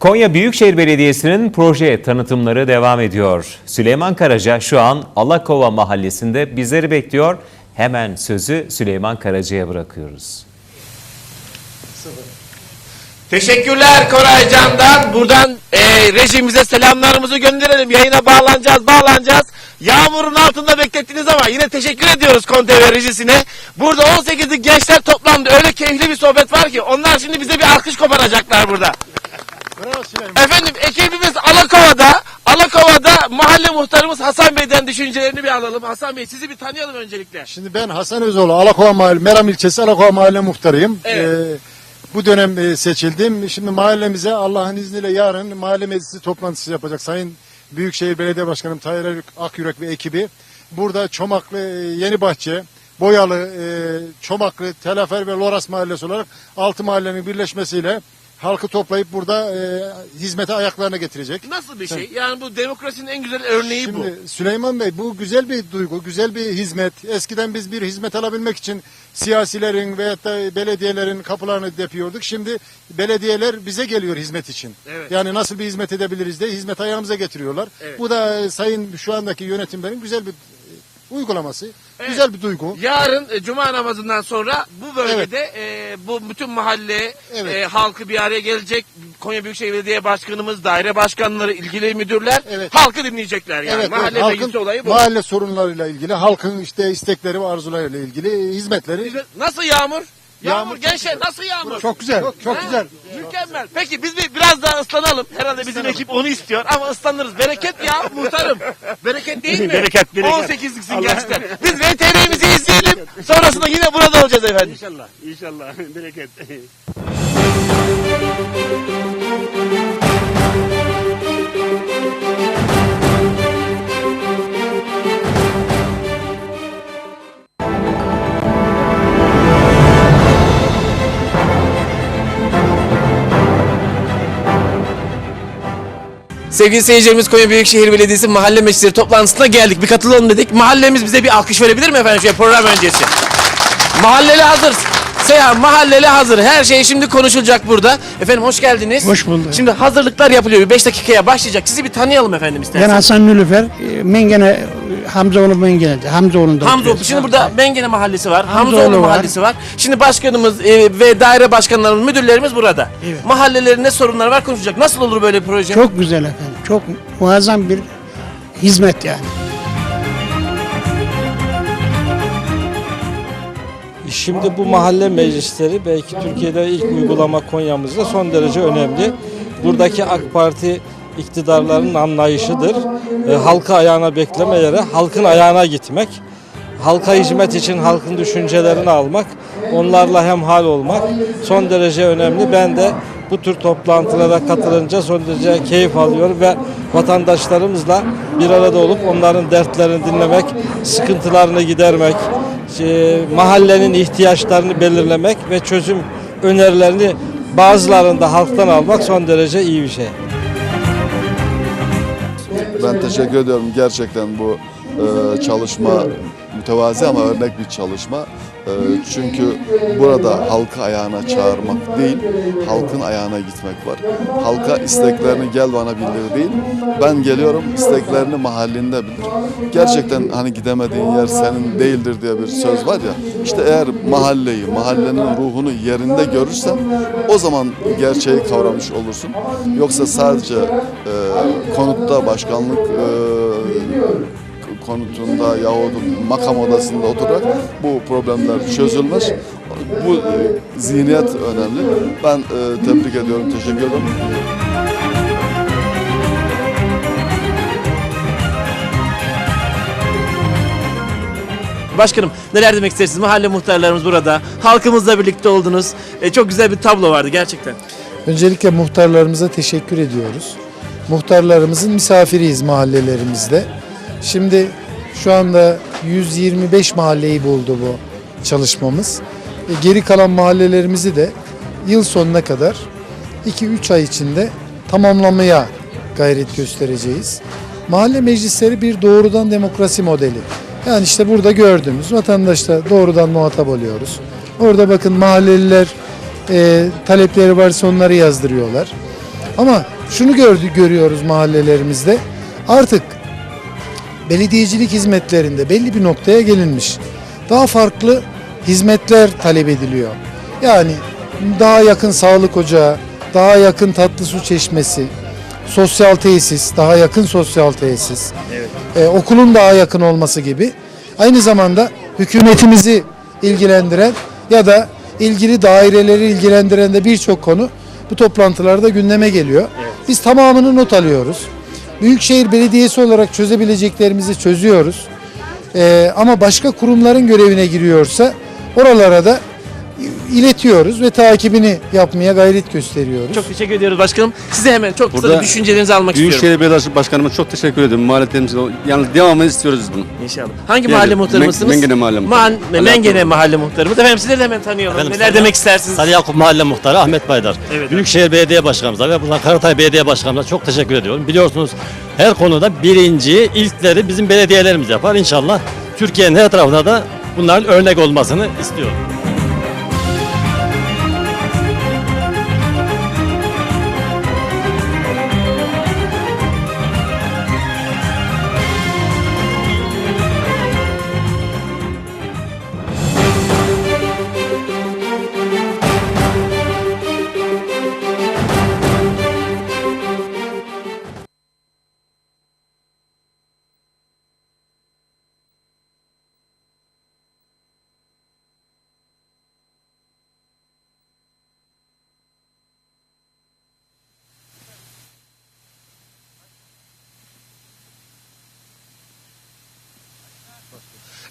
Konya Büyükşehir Belediyesi'nin proje tanıtımları devam ediyor. Süleyman Karaca şu an Alakova Mahallesi'nde bizleri bekliyor. Hemen sözü Süleyman Karaca'ya bırakıyoruz. Teşekkürler Koray Can'dan. Buradan e, rejimize selamlarımızı gönderelim. Yayına bağlanacağız, bağlanacağız. Yağmurun altında beklettiniz ama yine teşekkür ediyoruz Konte ve rejisine. Burada 18'lik gençler toplandı. Öyle keyifli bir sohbet var ki onlar şimdi bize bir alkış koparacaklar burada. Efendim ekibimiz Alakova'da. Alakova'da mahalle muhtarımız Hasan Bey'den düşüncelerini bir alalım. Hasan Bey sizi bir tanıyalım öncelikle. Şimdi ben Hasan Özoğlu, Alakova Mahalle, Meram ilçesi Alakova Mahalle muhtarıyım. Evet. Ee, bu dönem e, seçildim. Şimdi mahallemize Allah'ın izniyle yarın mahalle meclisi toplantısı yapacak. Sayın Büyükşehir Belediye Başkanım Tayyip Akyürek ve ekibi. Burada Çomaklı, e, Yenibahçe, Boyalı, e, Çomaklı, Telafer ve Loras Mahallesi olarak altı mahallenin birleşmesiyle halkı toplayıp burada e, hizmete ayaklarına getirecek. Nasıl bir şey? Yani bu demokrasinin en güzel örneği bu. Şimdi Süleyman Bey bu güzel bir duygu, güzel bir hizmet. Eskiden biz bir hizmet alabilmek için siyasilerin veyahut da belediyelerin kapılarını depiyorduk. Şimdi belediyeler bize geliyor hizmet için. Evet. Yani nasıl bir hizmet edebiliriz diye hizmet ayağımıza getiriyorlar. Evet. Bu da e, sayın şu andaki yönetimlerin güzel bir e, uygulaması. Evet. Güzel bir duygu. Yarın e, cuma namazından sonra bu bölgede e, bu bütün mahalle Evet. e, halkı bir araya gelecek. Konya Büyükşehir Belediye Başkanımız, daire başkanları, ilgili müdürler Evet. halkı dinleyecekler yani. Evet, mahalle evet, meclisi olayı bu. mahalle sorunlarıyla ilgili, halkın işte istekleri ve arzularıyla ilgili hizmetleri. Nasıl yağmur? Yağmur, Yağmur gençler nasıl yağmur? Çok güzel, çok Ha? güzel. Mükemmel. Peki biz bir biraz daha ıslanalım. Herhalde bizim ekip onu istiyor ama ıslanırız. Bereket ya muhtarım. Bereket değil mi? Bereket, bereket. 18'liksin gençler. Biz VTR'mizi izleyelim. Sonrasında yine burada olacağız efendim. İnşallah, inşallah. Bereket. Sevgili seyircilerimiz Konya Büyükşehir Belediyesi Mahalle Meclisleri toplantısına geldik. Bir katılalım dedik. Mahallemiz bize bir alkış verebilir mi efendim şöyle program öncesi? Mahalleli hazır. Seyhan mahalleli hazır. Her şey şimdi konuşulacak burada. Efendim hoş geldiniz. Hoş bulduk. Şimdi hazırlıklar yapılıyor. 5 dakikaya başlayacak. Sizi bir tanıyalım efendim Ben isterseniz. Hasan Nülüfer, e, Mengene, Hamzaoğlu Mengene'de, Hamzaoğlu'nda Hamzoğlu. oturuyoruz. Şimdi burada Mengene Mahallesi var. Hamzoğlu Hamzoğlu var. Mahallesi var. Şimdi başkanımız e, ve daire başkanlarımız, müdürlerimiz burada. Evet. Mahallelerin ne sorunları var konuşacak. Nasıl olur böyle bir proje? Çok güzel efendim. Çok muazzam bir hizmet yani. Şimdi bu mahalle meclisleri belki Türkiye'de ilk uygulama Konya'mızda son derece önemli. Buradaki AK Parti iktidarlarının anlayışıdır. E, halka ayağına beklemeyerek halkın ayağına gitmek. Halka hizmet için halkın düşüncelerini almak, onlarla hemhal olmak son derece önemli. Ben de bu tür toplantılara katılınca son derece keyif alıyorum ve vatandaşlarımızla bir arada olup onların dertlerini dinlemek, sıkıntılarını gidermek, e, mahallenin ihtiyaçlarını belirlemek ve çözüm önerilerini bazılarını da halktan almak son derece iyi bir şey. Ben teşekkür ediyorum. Gerçekten bu e, çalışma mütevazi ama örnek bir çalışma. E, çünkü burada halkı ayağına çağırmak değil, halkın ayağına gitmek var. Halka isteklerini gel bana bildir değil. Ben geliyorum isteklerini mahallinde bilir. Gerçekten hani gidemediğin yer senin değildir diye bir söz var ya. İşte eğer mahalleyi, mahallenin ruhunu yerinde görürsen o zaman gerçeği kavramış olursun. Yoksa sadece e, konutta başkanlık e, konutunda yahut makam odasında oturarak bu problemler çözülmez. Bu e, zihniyet önemli. Ben e, tebrik ediyorum, teşekkür ederim. Başkanım neler demek istersiniz? Mahalle muhtarlarımız burada. Halkımızla birlikte oldunuz. E, çok güzel bir tablo vardı gerçekten. Öncelikle muhtarlarımıza teşekkür ediyoruz. Muhtarlarımızın misafiriyiz mahallelerimizde. Şimdi şu anda 125 mahalleyi buldu bu çalışmamız. E, Geri kalan mahallelerimizi de yıl sonuna kadar 2-3 ay içinde tamamlamaya gayret göstereceğiz. Mahalle meclisleri bir doğrudan demokrasi modeli. Yani işte burada gördüğümüz vatandaşla doğrudan muhatap oluyoruz. Orada bakın mahalleliler e, talepleri varsa onları yazdırıyorlar. Ama şunu gördük görüyoruz mahallelerimizde. Artık belediyecilik hizmetlerinde belli bir noktaya gelinmiş. Daha farklı hizmetler talep ediliyor. Yani daha yakın sağlık ocağı, daha yakın tatlı su çeşmesi, sosyal tesis, daha yakın sosyal tesis, e, okulun daha yakın olması gibi. Aynı zamanda hükümetimizi ilgilendiren ya da ilgili daireleri ilgilendiren de birçok konu bu toplantılarda gündeme geliyor. Biz tamamını not alıyoruz. Büyükşehir Belediyesi olarak çözebileceklerimizi çözüyoruz. Ee, ama başka kurumların görevine giriyorsa oralara da iletiyoruz ve takibini yapmaya gayret gösteriyoruz. Çok teşekkür ediyoruz başkanım. Size hemen çok kısa Burada düşüncelerinizi almak istiyorum. Büyükşehir Belediyesi Başkanıma çok teşekkür ediyorum. Mahalletimize yani devamını istiyoruz biz bunu. İnşallah. Hangi mahalle muhtarımızsınız? Men- Mengene mahalle muhtarı. Man, Ali Mengene mahalle muhtarımız. Efendim sizleri de hemen tanıyalım. Efendim, Neler Sarı- demek istersiniz? Sarı Yakup Mahalle Muhtarı Ahmet Baydar. Evet. Büyükşehir Belediye Başkanımıza ve buradan Karatay Belediye Başkanımıza çok teşekkür ediyorum. Biliyorsunuz her konuda birinci, ilkleri bizim belediyelerimiz yapar. İnşallah Türkiye'nin her tarafında da bunların örnek olmasını istiyorum.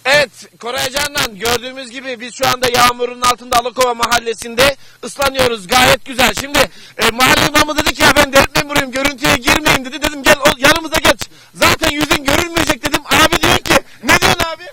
Evet Koray Can'dan gördüğümüz gibi biz şu anda yağmurun altında Alıkova mahallesinde ıslanıyoruz. Gayet güzel. Şimdi e, mahalle imamı dedi ki ya ben devlet memuruyum görüntüye girmeyin dedi. Dedim gel o, yanımıza geç. Zaten yüzün görünmeyecek dedim. Abi diyor ki ne diyorsun abi?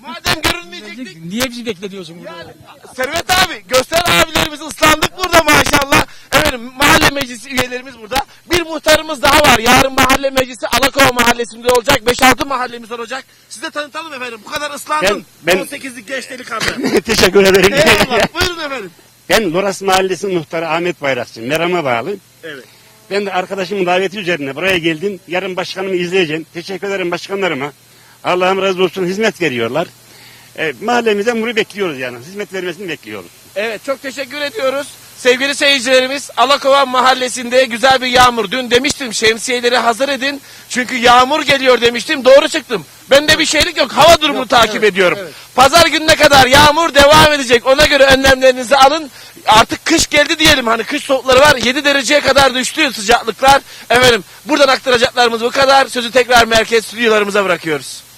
Madem görünmeyecektik. Niye bizi bekletiyorsun Yani, Servet abi göster abilerimiz ıslandık burada maşallah. Efendim mahalle meclisi üyelerimiz burada. Muhtarımız daha var. Yarın mahalle meclisi Alakova mahallesinde olacak. 5-6 mahallemiz olacak. Size tanıtalım efendim. Bu kadar ıslandın. Ben- ben- 18'lik genç delikanlı. Teşekkür ederim. Eyvallah. Buyurun efendim. ben Loras Mahallesi muhtarı Ahmet Bayrakçı. Meram'a bağlı. Evet. Ben de arkadaşımın daveti üzerine buraya geldim. Yarın başkanımı izleyeceğim. Teşekkür ederim başkanlarıma. Allah'ım razı olsun hizmet veriyorlar. E, mahallemize bunu bekliyoruz yani. Hizmet vermesini bekliyoruz. Evet çok teşekkür ediyoruz. Sevgili seyircilerimiz Alakova mahallesinde güzel bir yağmur. Dün demiştim şemsiyeleri hazır edin. Çünkü yağmur geliyor demiştim. Doğru çıktım. Bende bir şeylik yok. Hava durumunu takip ediyorum. Pazar gününe kadar yağmur devam edecek. Ona göre önlemlerinizi alın. Artık kış geldi diyelim. Hani kış soğukları var. 7 dereceye kadar düştü sıcaklıklar. Efendim buradan aktaracaklarımız bu kadar. Sözü tekrar merkez stüdyolarımıza bırakıyoruz.